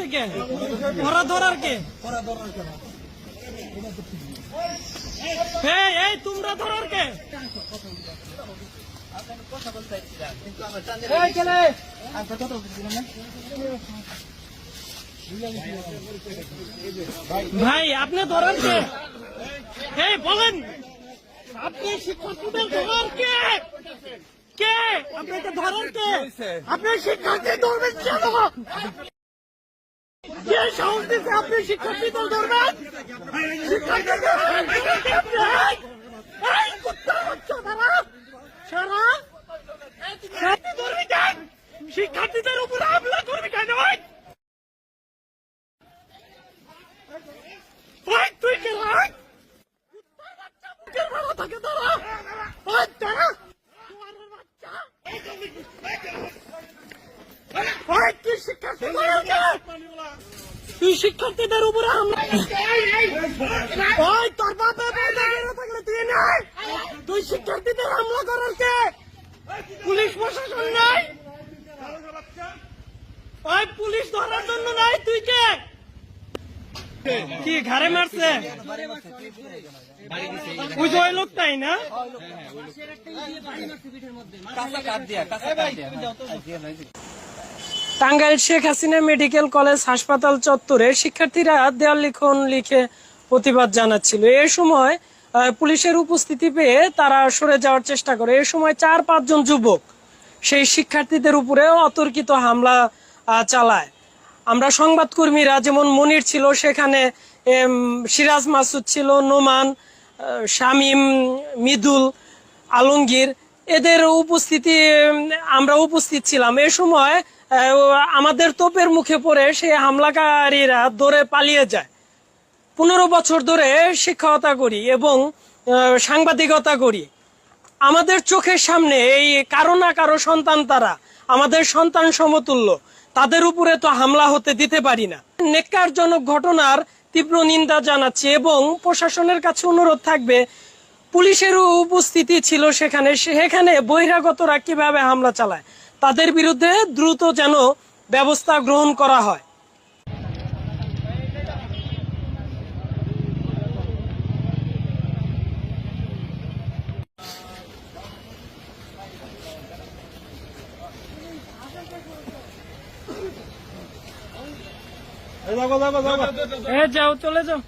ধরছে কে ওরা ধরার কে? এই তোমরা ধরার কে? ভাই, আপনি ধরার কে? এই, বলেন! আপনি শিক্ষার্থীদের ধরার কে? কে? আপনাকে ধরার কে? আপনি শিক্ষার্থী ধরবেন কেন? সারা শিক্ষার্থী কেন? শিক্ষার্থীদের উপরে হামলা করবি কেন ওই? ওই, তুই কে রাখ কুত্তার বাচ্চা মুখের ভালো থাকে তারা ওই তারা কুয়ারের বাচ্চা ওই, তুই তুই শিক্ষার্থীদের উপরে হামলা ওই তোর বাপে বলতে গেলে থাকলে তুই নাই তুই শিক্ষার্থীদের হামলা করার কে? পুলিশ প্রশাসন নাই? ওই পুলিশ ধরার জন্য নাই তুই কে? কি ঘাড়ে মারছে? ওই যে ওই লোকটাই না? টাঙ্গাইল শেখ হাসিনা মেডিকেল কলেজ হাসপাতাল চত্বরে শিক্ষার্থীরা দেয়াল লিখন লিখে প্রতিবাদ জানাচ্ছিল। এ সময় পুলিশের উপস্থিতি পেয়ে তারা সরে যাওয়ার চেষ্টা করে। এ সময় চার পাঁচজন যুবক সেই শিক্ষার্থীদের উপরে অতর্কিত হামলা চালায়। আমরা সংবাদকর্মীরা যেমন মনির ছিল, সেখানে সিরাজ মাসুদ ছিল, নোমান শামীম, মৃদুল, আলমগীর। এদের উপস্থিতি আমরা উপস্থিত ছিলাম। এ সময় আমাদের তোপের মুখে পড়ে সেই হামলাকারীরা দৌড়ে পালিয়ে যায়। পনেরো বছর ধরে শিক্ষকতা করি এবং সাংবাদিকতা করি। আমাদের চোখের সামনে এই কারও না কারও সন্তান তারা, আমাদের সন্তান সমতুল্য। তাদের উপরে তো হামলা হতে দিতে পারি না। নেককারজনক ঘটনার তীব্র নিন্দা জানাচ্ছি এবং প্রশাসনের কাছে অনুরোধ থাকবে পুলিশের উপস্থিতি ছিল সেখানে। সেখানে বহিরাগতরা কীভাবে হামলা চালায়? তাদের বিরুদ্ধে দ্রুত যেন ব্যবস্থা গ্রহণ করা হয়। এ যাও চলে যাও।